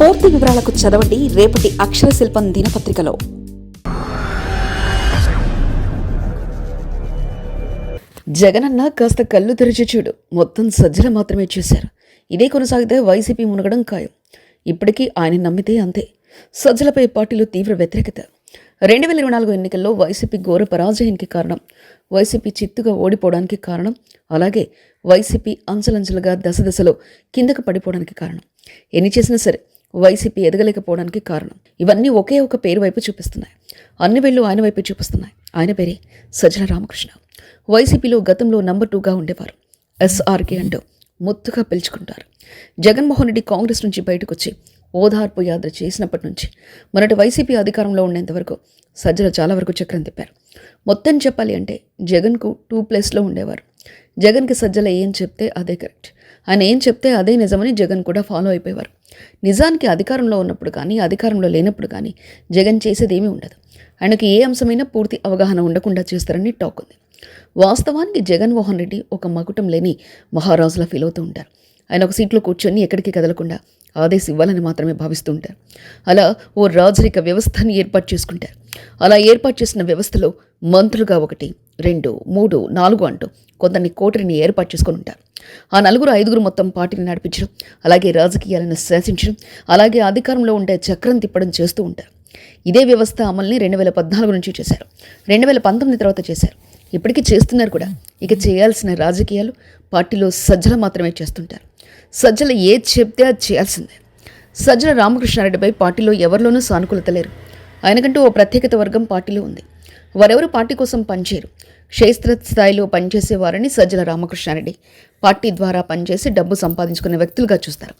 పూర్తి వివరాలకు చదవండి రేపటి అక్షర శిల్పం దినపత్రికలో. జగనన్న కాస్త కళ్ళు తెరిచి చూడు. మొత్తం సజ్జల మాత్రమే చేశారు. ఇదే కొనసాగితే వైసీపీ మునగడం ఖాయం. ఇప్పటికీ ఆయన నమ్మితే అంతే. సజ్జలపై పార్టీలో తీవ్ర వ్యతిరేకత. రెండు వేల ఇరవై నాలుగు ఎన్నికల్లో వైసీపీ ఘోర పరాజయానికి కారణం. వైసీపీ చిత్తుగా ఓడిపోవడానికి కారణం. అలాగే వైసీపీ అంచెలంచెలుగా దశదశలో కిందకు పడిపోవడానికి కారణం. ఎన్ని చేసినా సరే వైసీపీ ఎదగలేకపోవడానికి కారణం. ఇవన్నీ ఒకే ఒక పేరు వైపు చూపిస్తున్నాయి. అన్ని వేళ్ళు ఆయన వైపు చూపిస్తున్నాయి. ఆయన పేరే సజ్జల రామకృష్ణ. వైసీపీలో గతంలో నంబర్ టూగా ఉండేవారు. ఎస్ఆర్కే అంటూ ముత్తుగా పిలుచుకుంటారు. జగన్మోహన్ రెడ్డి కాంగ్రెస్ నుంచి బయటకు వచ్చి ఓదార్పు యాత్ర చేసినప్పటి నుంచి మొన్నటి వైసీపీ అధికారంలో ఉండేంత వరకు సజ్జల చాలా వరకు చక్రం తిప్పారు. మొత్తం చెప్పాలి అంటే జగన్కు టూ ప్లేస్లో ఉండేవారు. జగన్కి సజ్జల ఏం చెప్తే అదే కరెక్ట్ ఆయన ఏం చెప్తే అదే నిజమని జగన్ కూడా ఫాలో అయిపోయేవారు. నిజానికి అధికారంలో ఉన్నప్పుడు కానీ అధికారంలో లేనప్పుడు కానీ జగన్ చేసేది ఏమీ ఉండదు. ఆయనకు ఏ అంశమైనా పూర్తి అవగాహన ఉండకుండా చేస్తారని టాక్ ఉంది. వాస్తవానికి జగన్మోహన్ రెడ్డి ఒక మకుటం లేని మహారాజులా ఫీల్ అవుతూ ఉంటారు. ఆయన ఒక సీట్లో కూర్చొని ఎక్కడికి కదలకుండా ఆదేశం ఇవ్వాలని మాత్రమే భావిస్తూ ఉంటారు. అలా ఓ రాజరిక వ్యవస్థని ఏర్పాటు చేసుకుంటారు. అలా ఏర్పాటు చేసిన వ్యవస్థలో మంత్రులుగా ఒకటి రెండు మూడు నాలుగు అంటూ కొందరిని కోటరిని ఏర్పాటు చేసుకొని ఉంటారు. ఆ నలుగురు ఐదుగురు మొత్తం పార్టీని నడిపించడం అలాగే రాజకీయాలను శాసించడం అలాగే అధికారంలో ఉండే చక్రం తిప్పడం చేస్తూ ఉంటారు. ఇదే వ్యవస్థ అమల్ని రెండు వేల పద్నాలుగు నుంచి చేశారు. రెండు వేల పంతొమ్మిది తర్వాత చేశారు. ఇప్పటికీ చేస్తున్నారు కూడా. ఇక చేయాల్సిన రాజకీయాలు పార్టీలో సజ్జల మాత్రమే చేస్తుంటారు. సజ్జల ఏది చెప్తే అది చేయాల్సిందే. సజ్జల రామకృష్ణారెడ్డిపై పార్టీలో ఎవరిలోనూ సానుకూలత లేరు ఆయనకంటూ ఓ ప్రత్యేకత వర్గం పార్టీలో ఉంది. వారెవరు పార్టీ కోసం పనిచేయరు? క్షేత్ర స్థాయిలో పనిచేసే వారిని సజ్జల రామకృష్ణారెడ్డి పార్టీ ద్వారా పనిచేసి డబ్బు సంపాదించుకునే వ్యక్తులుగా చూస్తారు.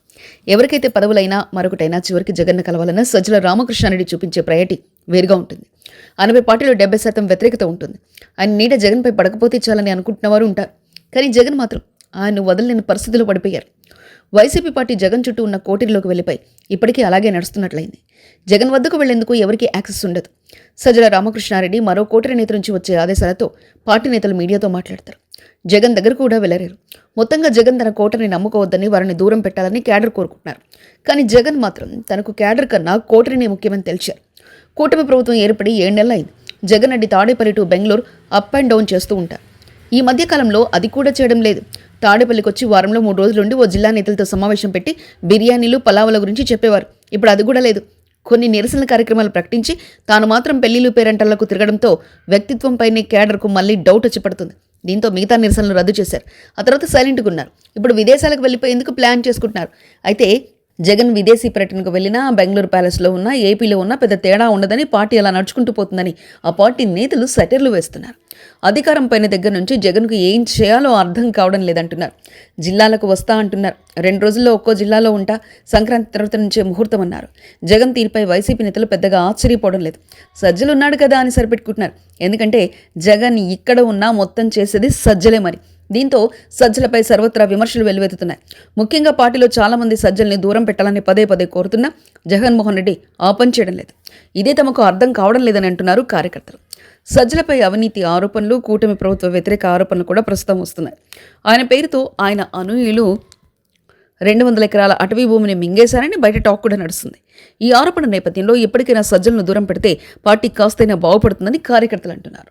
ఎవరికైతే పదవులైనా మరొకటైనా చివరికి జగన్న కలవాలన్న సజ్జల రామకృష్ణారెడ్డి చూపించే ప్రయటి వేరుగా ఉంటుంది. ఆయనపై పార్టీలో డెబ్బై శాతం వ్యతిరేకత ఉంటుంది. ఆయన నీడ జగన్పై పడకపోతే చాలని అనుకుంటున్న వారు ఉంటారు. కానీ జగన్ మాత్రం ఆయన వదలలేని పరిస్థితుల్లో పడిపోయారు. వైసీపీ పార్టీ జగన్ చుట్టూ ఉన్న కోటిలోకి వెళ్ళిపోయి ఇప్పటికీ అలాగే నడుస్తున్నట్లయింది. జగన్ వద్దకు వెళ్ళేందుకు ఎవరికీ యాక్సెస్ ఉండదు. సజ్జల రామకృష్ణారెడ్డి మరో కోటరి నేత నుంచి వచ్చే ఆదేశాలతో పార్టీ నేతలు మీడియాతో మాట్లాడతారు. జగన్ దగ్గర కూడా వెళ్ళలేరు మొత్తంగా జగన్ తన కోటని నమ్ముకోవద్దని వారిని దూరం పెట్టాలని క్యాడర్ కోరుకుంటున్నారు. కానీ జగన్ మాత్రం తనకు క్యాడర్ కన్నా కోటరినే ముఖ్యమని తెలిచారు. కూటమి ప్రభుత్వం ఏర్పడి ఏడు నెలలైంది. Jagan Reddy Tadepalli to Bengaluru up and down చేస్తూ ఉంటారు. ఈ మధ్యకాలంలో అది కూడా చేయడం లేదు. తాడేపల్లికి వచ్చి వారంలో మూడు రోజులుండి ఓ జిల్లా నేతలతో సమావేశం పెట్టి బిర్యానీలు పలావుల గురించి చెప్పేవారు. ఇప్పుడు అది కూడా లేదు. కొన్ని నిరసన కార్యక్రమాలు ప్రకటించి తాను మాత్రం పెళ్ళిలు పేరంటలకు తిరగడంతో వ్యక్తిత్వంపైనే కేడర్కు మళ్ళీ డౌట్ వచ్చి పడుతుంది. దీంతో మిగతా నిరసనలు రద్దు చేశారు. ఆ తర్వాత సైలెంట్గా ఉన్నారు. ఇప్పుడు విదేశాలకు వెళ్ళిపోయేందుకు ప్లాన్ చేసుకుంటున్నారు. అయితే జగన్ విదేశీ పర్యటనకు వెళ్ళినా బెంగళూరు ప్యాలెస్లో ఉన్న ఏపీలో ఉన్న పెద్ద తేడా ఉండదని పార్టీ అలా నడుచుకుంటూ పోతుందని ఆ పార్టీ నేతలు సెటర్లు వేస్తున్నారు. అధికారం పైన దగ్గర నుంచి జగన్కు ఏం చేయాలో అర్థం కావడం లేదంటున్నారు. జిల్లాలకు వస్తా అంటున్నారు. రెండు రోజుల్లో ఒక్కో జిల్లాలో ఉంటా సంక్రాంతి తర్వాత నుంచే ముహూర్తం అన్నారు. జగన్ తీరుపై వైసీపీ నేతలు పెద్దగా ఆశ్చర్యపోవడం లేదు. సజ్జలు ఉన్నాడు కదా అని సరిపెట్టుకుంటున్నారు. ఎందుకంటే జగన్ ఇక్కడ ఉన్నా మొత్తం చేసేది సజ్జలే మరి. దీంతో సజ్జలపై సర్వత్రా విమర్శలు వెల్లువెత్తుతున్నాయి. ముఖ్యంగా పార్టీలో చాలామంది సజ్జల్ని దూరం పెట్టాలని పదే పదే కోరుతున్నా జగన్మోహన్ రెడ్డి ఆ పని చేయడం లేదు. ఇదే తమకు అర్థం కావడం లేదని అంటున్నారు కార్యకర్తలు. సజ్జలపై అవినీతి ఆరోపణలు కూటమి ప్రభుత్వ వ్యతిరేక ఆరోపణలు కూడా ప్రస్తుతం వస్తున్నాయి. ఆయన పేరుతో ఆయన అనుయులు రెండు వందల ఎకరాల అటవీ భూమిని మింగేశారని బయట టాక్ కూడా నడుస్తుంది. ఈ ఆరోపణ నేపథ్యంలో ఎప్పటికైనా సజ్జలను దూరం పెడితే పార్టీ కాస్తైనా బాగుపడుతుందని కార్యకర్తలు అంటున్నారు.